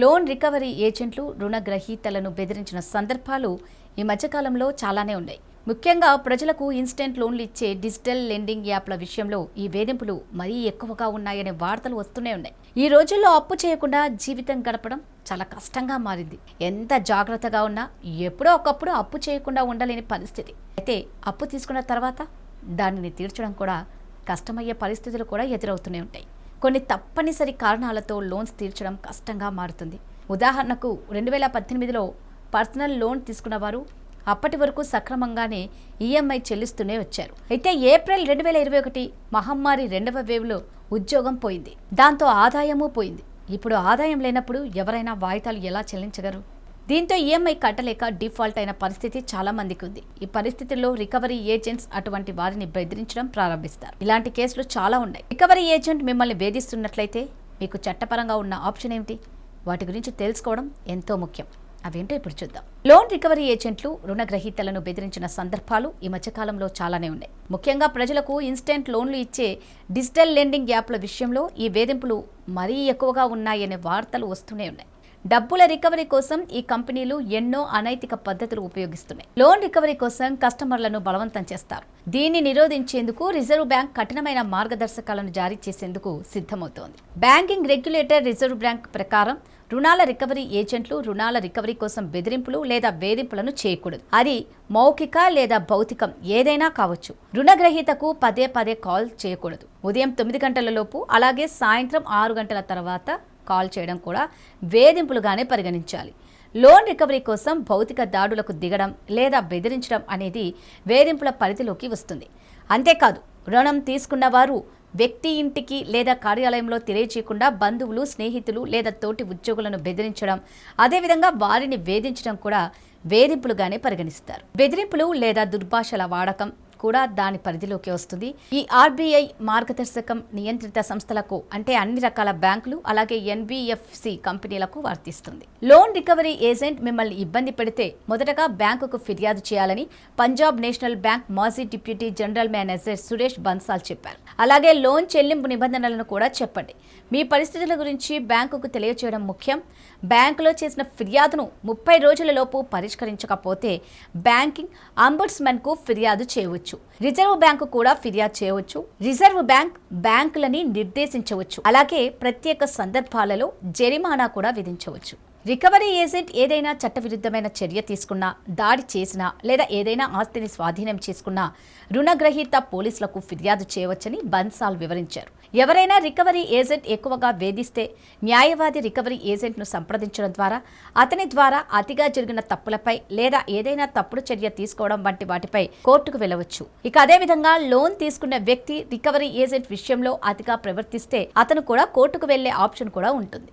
Loan recovery ఏజెంట్లు రుణగ్రహీతలను బెదిరించిన సందర్భాలు ఈ మధ్యకాలంలో చాలానే ఉన్నాయి. ముఖ్యంగా ప్రజలకు ఇన్స్టెంట్ లోన్లు ఇచ్చే డిజిటల్ లెండింగ్ యాప్ల విషయంలో ఈ వేధింపులు మరీ ఎక్కువగా ఉన్నాయనే వార్తలు వస్తూనే ఉన్నాయి. ఈ రోజుల్లో అప్పు చేయకుండా జీవితం గడపడం చాలా కష్టంగా మారింది. ఎంత జాగ్రత్తగా ఉన్నా ఎప్పుడో ఒకప్పుడు అప్పు చేయకుండా ఉండలేని పరిస్థితి. అయితే అప్పు తీసుకున్న తర్వాత దానిని తీర్చడం కూడా కష్టమయ్యే పరిస్థితులు కూడా ఎదురవుతూనే ఉంటాయి. కొన్ని తప్పనిసరి కారణాలతో లోన్స్ తీర్చడం కష్టంగా మారుతుంది. ఉదాహరణకు రెండు వేల పద్దెనిమిదిలో పర్సనల్ లోన్ తీసుకున్నవారు అప్పటి వరకు సక్రమంగానే ఈఎంఐ చెల్లిస్తూనే వచ్చారు. అయితే ఏప్రిల్ రెండు వేల ఇరవై ఒకటి మహమ్మారి రెండవ వేవ్లో ఉద్యోగం పోయింది. దాంతో ఆదాయము పోయింది. ఇప్పుడు ఆదాయం లేనప్పుడు ఎవరైనా వాయిదాలు ఎలా చెల్లించగలరు? దీంతో ఈఎంఐ కట్టలేక డిఫాల్ట్ అయిన పరిస్థితి చాలా మందికి ఉంది ఈ పరిస్థితుల్లో రికవరీ ఏజెంట్స్ అటువంటి వారిని బెదిరించడం ప్రారంభిస్తారు. ఇలాంటి కేసులు చాలా ఉన్నాయి. రికవరీ ఏజెంట్ మిమ్మల్ని వేధిస్తున్నట్లయితే మీకు చట్టపరంగా ఉన్న ఆప్షన్ ఏమిటి? వాటి గురించి తెలుసుకోవడం ఎంతో ముఖ్యం. అవేంటో ఇప్పుడు చూద్దాం. లోన్ రికవరీ ఏజెంట్లు రుణగ్రహీతలను బెదిరించిన సందర్భాలు ఈ మధ్యకాలంలో చాలానే ఉన్నాయి. ముఖ్యంగా ప్రజలకు ఇన్స్టెంట్ లోన్లు ఇచ్చే డిజిటల్ లెండింగ్ యాప్ల విషయంలో ఈ వేధింపులు మరీ ఎక్కువగా ఉన్నాయనే వార్తలు వస్తూనే ఉన్నాయి. డబ్బుల రికవరీ కోసం ఈ కంపెనీలు ఎన్నో అనైతిక పద్ధతులు ఉపయోగిస్తున్నాయి. లోన్ రికవరీ కోసం కస్టమర్లను బలవంతం చేస్తారు. దీన్ని నిరోధించేందుకు రిజర్వ్ బ్యాంక్ కఠినమైన మార్గదర్శకాలను జారీ చేసేందుకు సిద్ధమవుతోంది. బ్యాంకింగ్ రెగ్యులేటర్ రిజర్వ్ బ్యాంక్ ప్రకారం రుణాల రికవరీ ఏజెంట్లు రుణాల రికవరీ కోసం బెదిరింపులు లేదా వేధింపులను చేయకూడదు. అది మౌఖిక లేదా భౌతికం ఏదైనా కావచ్చు. రుణగ్రహీతకు పదే పదే కాల్ చేయకూడదు. ఉదయం తొమ్మిది గంటల లోపు అలాగే సాయంత్రం ఆరు గంటల తర్వాత కాల్ చేయడం కూడా వేధింపులుగానే పరిగణించాలి. లోన్ రికవరీ కోసం భౌతిక దాడులకు దిగడం లేదా బెదిరించడం అనేది వేధింపుల పరిధిలోకి వస్తుంది. అంతేకాదు రుణం తీసుకున్న వారు వ్యక్తి ఇంటికి లేదా కార్యాలయంలో తెలియచేయకుండా బంధువులు స్నేహితులు లేదా తోటి ఉద్యోగులను బెదిరించడం అదేవిధంగా వారిని వేధించడం కూడా వేధింపులుగానే పరిగణిస్తారు. బెదిరింపులు లేదా దుర్భాషల వాడకం కూడా దాని పరిధిలోకి వస్తుంది. ఈ ఆర్బీఐ మార్గదర్శకం నియంత్రిత సంస్థలకు అంటే అన్ని రకాల బ్యాంకులు అలాగే ఎన్బిఎఫ్సి కంపెనీలకు వర్తిస్తుంది. లోన్ రికవరీ ఏజెంట్ మిమ్మల్ని ఇబ్బంది పెడితే మొదటగా బ్యాంకుకు ఫిర్యాదు చేయాలని పంజాబ్ నేషనల్ బ్యాంక్ మాజీ deputy general manager Suresh Bansal చెప్పారు. అలాగే లోన్ చెల్లింపు నిబంధనలను కూడా చెప్పండి. మీ పరిస్థితుల గురించి బ్యాంకుకు తెలియచేయడం ముఖ్యం. బ్యాంకులో చేసిన ఫిర్యాదును ముప్పై రోజులలోపు పరిష్కరించకపోతే బ్యాంకింగ్ అంబుడ్స్మెన్కు ఫిర్యాదు చేయవచ్చు. రిజర్వ్ బ్యాంకు కూడా ఫిర్యాదు చేయవచ్చు. రిజర్వ్ బ్యాంక్ బ్యాంకులని నిర్దేశించవచ్చు. అలాగే ప్రత్యేక సందర్భాలలో జరిమానా కూడా విధించవచ్చు. రికవరీ ఏజెంట్ ఏదైనా చట్టవిరుద్ధమైన చర్య తీసుకున్నా దాడి చేసినా లేదా ఏదైనా ఆస్తిని స్వాధీనం చేసుకున్నా రుణగ్రహీత పోలీసులకు ఫిర్యాదు చేయవచ్చని బన్సాల్ వివరించారు. ఎవరైనా రికవరీ ఏజెంట్ ఎక్కువగా వేధిస్తే న్యాయవాది రికవరీ ఏజెంట్ను సంప్రదించడం ద్వారా అతని ద్వారా అతిగా జరిగిన తప్పులపై లేదా ఏదైనా తప్పుడు చర్య తీసుకోవడం వంటి వాటిపై కోర్టుకు వెళ్ళవచ్చు. ఇక అదేవిధంగా లోన్ తీసుకున్న వ్యక్తి రికవరీ ఏజెంట్ విషయంలో అతిగా ప్రవర్తిస్తే అతను కూడా కోర్టుకు వెళ్ళే ఆప్షన్ కూడా ఉంటుంది.